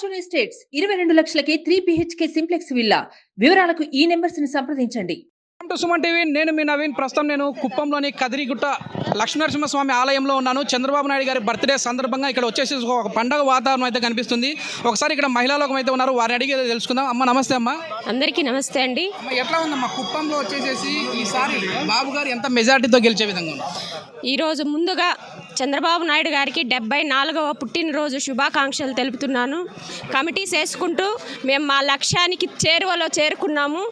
Fortune Estates ఇరవై రెండు లక్షలకే త్రీ బిహెచ్కే సింప్లెక్స్ విల్లా వివరాలకు ఈ నెంబర్స్ని సంప్రదించండి. టు సుమన్ టీవీ నేను మీ నవీన్. ప్రస్తుతం నేను కుప్పంలోని కదిరిగుట్ట లక్ష్మీనరసింహస్వామి ఆలయంలో ఉన్నాను. చంద్రబాబు నాయుడు గారి బర్త్డే సందర్భంగా ఇక్కడ వచ్చేసి ఒక పండగ వాతావరణం అయితే కనిపిస్తుంది. ఒకసారి ఇక్కడ మహిళా లోకం అయితే ఉన్నారు. వారిని అడిగి తెలుసుకుందాం. అమ్మ నమస్తే అమ్మ. అందరికీ నమస్తే అండి. అమ్మ ఎట్లా ఉందమ్మా? కుప్పంలో వచ్చేసేసి ఈసారి బాబు గారు ఎంత మెజార్టీతో గెలిచే విధంగా ఉన్నారు ఈరోజు ముందుగా చంద్రబాబు నాయుడు గారికి డెబ్బై నాలుగవ పుట్టినరోజు శుభాకాంక్షలు తెలుపుతున్నాను. కమిటీస్ వేసుకుంటూ మేము మా లక్ష్యానికి చేరువలో చేరుకున్నాము.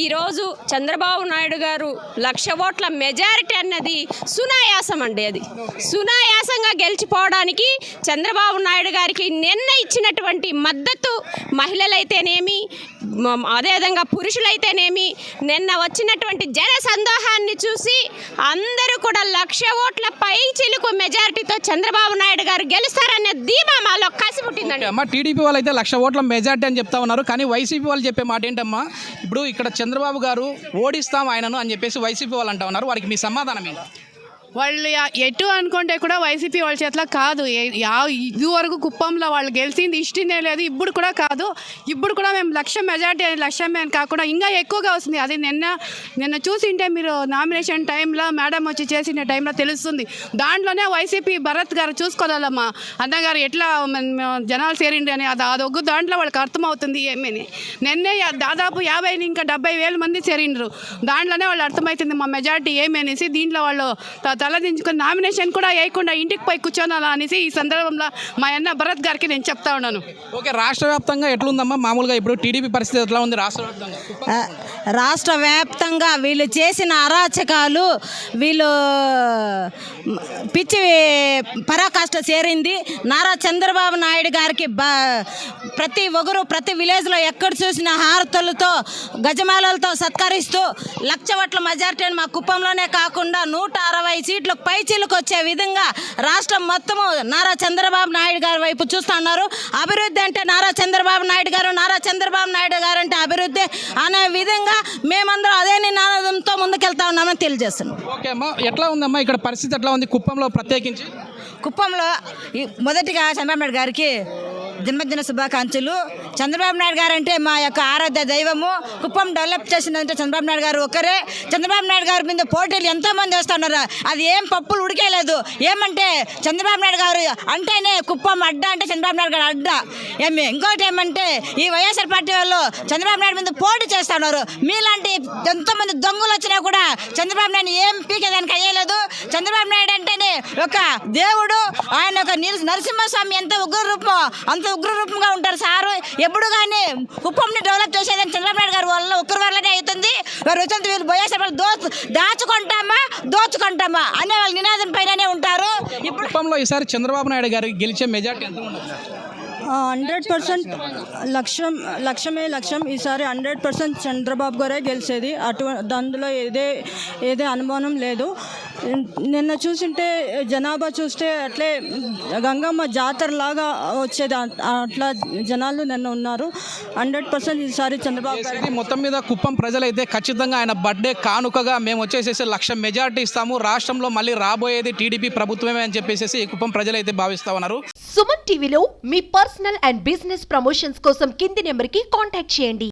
ఈరోజు చంద్రబాబు నాయుడు గారు లక్ష ఓట్ల మెజారిటీ అన్నది సునాయాసం అండి అది. సునాయాసంగా గెలిచిపోవడానికి చంద్రబాబు నాయుడు గారికి నిన్న ఇచ్చినటువంటి మద్దతు మహిళలైతేనేమి అదేవిధంగా పురుషులైతేనేమి నిన్న వచ్చినటువంటి జన సందోహాన్ని చూసి అందరూ కూడా లక్ష ఓట్ల పై చిలుకు మెజారిటీతో చంద్రబాబు నాయుడు గారు గెలుస్తారనే ధీమా మాలో కసి పుట్టిందండి. అమ్మ టీడీపీ వాళ్ళు అయితే లక్ష ఓట్ల మెజార్టీ అని చెప్తా ఉన్నారు. కానీ వైసీపీ వాళ్ళు చెప్పే మాట ఏంటమ్మా ఇప్పుడు ఇక్కడ చంద్రబాబు గారు ఓడిస్తాం ఆయనను అని చెప్పేసి వైసీపీ వాళ్ళు అంటా ఉన్నారు. వారికి మీ సమాధానం ఏంటి? వాళ్ళు ఎటు అనుకుంటే కూడా వైసీపీ వాళ్ళ చేతిలో కాదు. ఇది వరకు కుప్పంలో వాళ్ళు గెలిచింది ఇష్టనే లేదు ఇప్పుడు కూడా కాదు. ఇప్పుడు కూడా మేము లక్ష మెజార్టీ అని లక్ష్యం అని కాకుండా ఇంకా ఎక్కువగా వస్తుంది. అది నిన్న నిన్న చూసింటే మీరు నామినేషన్ టైంలో మేడం వచ్చి చేసిన టైంలో తెలుస్తుంది. దాంట్లోనే వైసీపీ భరత్ గారు చూసుకోవాలమ్మా. అన్నగారు ఎట్లా జనాలు చేరిండి అని అది అదొగ్గు దాంట్లో వాళ్ళకి అర్థమవుతుంది ఏమని. నిన్నే దాదాపు యాభై ఇంకా డెబ్బై వేల మంది చేరిండ్రు. దాంట్లోనే వాళ్ళు అర్థమవుతుంది మా మెజార్టీ ఏమనేసి దీంట్లో వాళ్ళు తలదించుకొని నామినేషన్ కూడా వేయకుండా ఇంటికి పోయి కూర్చోనాలా అనేసి ఈ సందర్భంలో మా అన్న భరత్ గారికి నేను చెప్తా ఉన్నాను. ఓకే రాష్ట్ర వ్యాప్తంగా ఎట్లుందమ్మా? మామూలుగా ఇప్పుడు టీడీపీ పరిస్థితి ఎట్లా ఉంది? రాష్ట్ర వ్యాప్తంగా? రాష్ట్ర వ్యాప్తంగా వీళ్ళు చేసిన అరాచకాలు వీళ్ళు పిచ్చి పరాకాష్ట చేరింది. నారా చంద్రబాబు నాయుడు గారికి బ ప్రతి ఒగరు ప్రతి విలేజ్లో ఎక్కడ చూసిన హారతులతో గజమాలలతో సత్కరిస్తూ లక్ష ఓట్ల మెజార్టీ మా కుప్పంలోనే కాకుండా నూట అరవై సీట్లకు పైచీలకు వచ్చే విధంగా రాష్ట్రం మొత్తము నారా చంద్రబాబు నాయుడు గారి వైపు చూస్తున్నారు అభివృద్ధి అంటే నారా చంద్రబాబు నాయుడు గారు నారా చంద్రబాబు నాయుడు గారు అంటే అభివృద్ధి అనే విధంగా మేమందరం అదే నినాదంతో ముందుకెళ్తా ఉన్నామని తెలియజేస్తున్నాం. ఓకే అమ్మా ఎట్లా ఉందమ్మా ఇక్కడ పరిస్థితి ఎట్లా ఉంది కుప్పంలో ప్రత్యేకించి? కుప్పంలో మొదటిగా చంద్రబాబు నాయుడు గారికి జన్మదిన శుభాకాంక్షలు. చంద్రబాబు నాయుడు గారు అంటే మా యొక్క ఆరాధ్య దైవము. కుప్పం డెవలప్ చేసిందంటే చంద్రబాబు నాయుడు గారు ఒకరే చంద్రబాబు నాయుడు గారి మీద పోటీలు ఎంతోమంది వస్తున్నారు. అది ఏం పప్పులు ఉడికేలేదు ఏమంటే చంద్రబాబు నాయుడు గారు అంటేనే కుప్పం అడ్డ అంటే చంద్రబాబు నాయుడు గారు అడ్డ. ఏమి ఇంకోటి ఏమంటే ఈ వైఎస్ఆర్ పార్టీ వాళ్ళు చంద్రబాబు నాయుడు మీద పోటీ చేస్తున్నారు. మీలాంటి ఎంతోమంది దొంగలు వచ్చినా కూడా చంద్రబాబు నాయుడు ఏం పీకేదానికి అయ్యలేదు చంద్రబాబు నాయుడు అంటే ఒక దేవుడు ఆయన ఒక నిర్- నరసింహస్వామి ఎంత ఉగ్ర రూపమో అంత ఉగ్ర రూపంగా ఉంటారు సారు. ఎప్పుడు కానీ కుప్పంని డెవలప్ చేసేదని చంద్రబాబు నాయుడు గారి వల్ల ఒక్కరి వల్లనే అవుతుంది. వారు వచ్చినంత వీళ్ళు వైఎస్ఆర్ పార్టీ దో దాచుకుంటామా దోచుకుంటామా అనే వాళ్ళ నినాదం పైననే ఉంటారు. ఇప్పుడు కుప్పంలో ఈసారి చంద్రబాబు నాయుడు గారు గెలిచే మెజార్టీ ఎంత హండ్రెడ్ పర్సెంట్ లక్ష్యం లక్ష్యమే లక్ష్యం ఈసారి హండ్రెడ్ పర్సెంట్ చంద్రబాబు గారే గెలిచేది. అటు అందులో ఏదే ఏదే అనుమానం లేదు. నిన్న చూసింటే జనాభా చూస్తే అట్లే గంగమ్మ జాతర లాగా వచ్చేది అట్లా జనాలు నిన్న ఉన్నారు. హండ్రెడ్ పర్సెంట్ ఈసారి చంద్రబాబు మొత్తం మీద కుప్పం ప్రజలైతే ఖచ్చితంగా ఆయన బర్త్డే కానుకగా మేము వచ్చేసేసి లక్ష మెజార్టీ ఇస్తాము. రాష్ట్రంలో మళ్ళీ రాబోయేది టీడీపీ ప్రభుత్వమే అని చెప్పేసి ఈ కుప్పం ప్రజలైతే భావిస్తా ఉన్నారు. సుమన్ టీవీలో మీ పర్సనల్ అండ్ బిజినెస్ ప్రమోషన్స్ కోసం కింది నెంబర్కి కాంటాక్ట్ చేయండి.